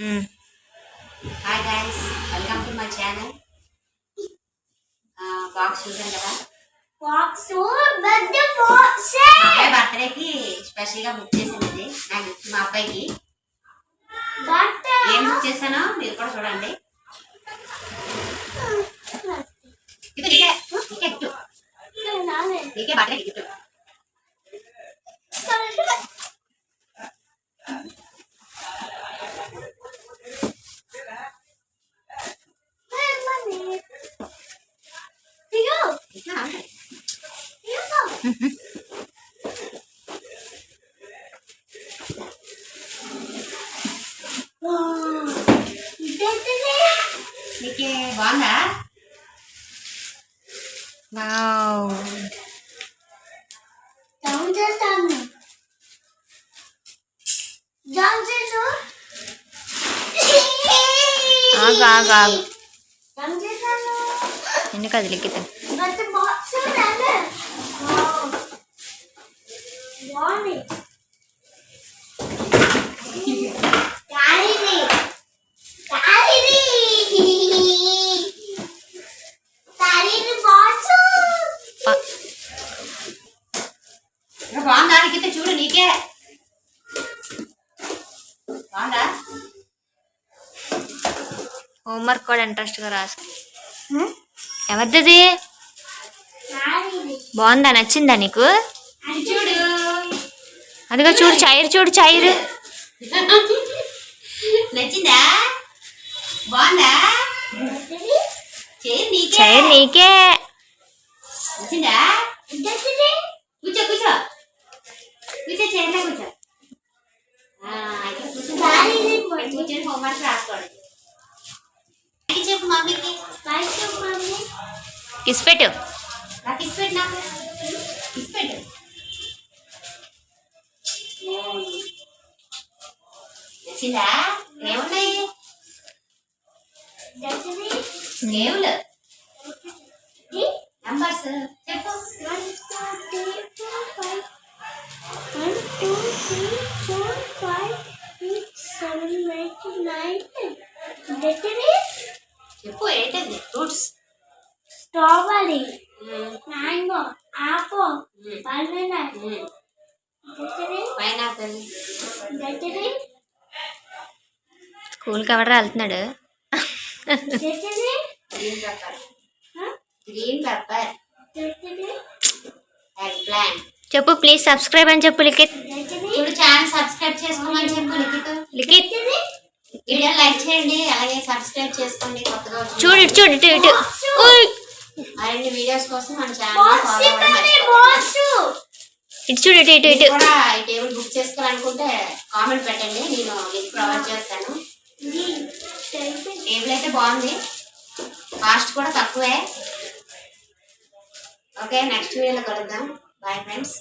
Hi guys welcome to my channel box చూసాను కదా? Box birthday box బర్త్డేకి స్పెషల్గా బుక్ చేసింది నా గిఫ్ట్ మా అబ్బాయికి. ఏం బుక్ చేశానో మీరు కూడా చూడండి. ఇది నీకే నీకే గిఫ్ట్ నానే నీకే బర్త్డే గిఫ్ట్ నీకే బాగుందా చేస్తాను ఎందుకు అది లిఖితం బర్త్డే బాక్స్ నానే బాగుంది డాడీది డాడీది డాడీది బాక్స్ ప- ఇంకా బాగుందా? నీకైతే చూడు నీకే. బాగుందా? హోంవర్క్ కూడా ఇంట్రెస్ట్గా రాసు ఎవరిది? బాగుందా? నచ్చిందా నీకు? అదిగో చూడు చైర్ చూడు చైర్ నచ్చిందా? బాగుందా? చైర్ నీకే. నచ్చిందా? కూర్చో కూర్చో. కూర్చో చైర్లో కూర్చో. ఆ, అయితే కూర్చో. డాడీది ఇక్కడ కూర్చొని హోంవర్క్ రాసుకోండి. ఇది చెప్పు మమ్మీకి. Box mummy. కిస్ పెట్టు. నాకు ఇచ్చిపెట్టు నాకు. ఇచ్చిపెట్టు నచ్చిందా ചില എവിടെ കേവല് నంబర్స్ చెప్పు one two three four five one two three four five six seven eight nine ఏంటది చెప్పు ఏంటది fruits strawberry mango apple banana pineapple స్కూల్కి ఎవడ వెళ్తున్నాడు. చెప్పు ప్లీజ్ సబ్స్క్రైబ్ అని చెప్పు లిఖిత్. చూడు ఛానల్ సబ్స్క్రైబ్ చేసుకోమని చెప్పు లిఖిత్. లిఖిత్. వీడియో లైక్ చేయండి అలాగే సబ్స్క్రైబ్ చేసుకోండి కొత్తగా చూడు ఇటు చూడు ఇటు ఇటు. మరిన్ని వీడియోస్ కోసం మన ఛానల్ ఫాలో అవ్వడం. ఇటు చూడు ఇటు ఇటు ఇటు. కూడా ఈ టేబుల్ బుక్ చేసుకోవాలనుకుంటే కామెంట్ పెట్టండి నేను లింక్ ప్రొవైడ్ చేస్తాను. టేబుల్ అయితే బాగుంది. కాస్ట్ కూడా తక్కువే. ఓకే నెక్స్ట్ వీడియోలో కలుద్దాం. Bye friends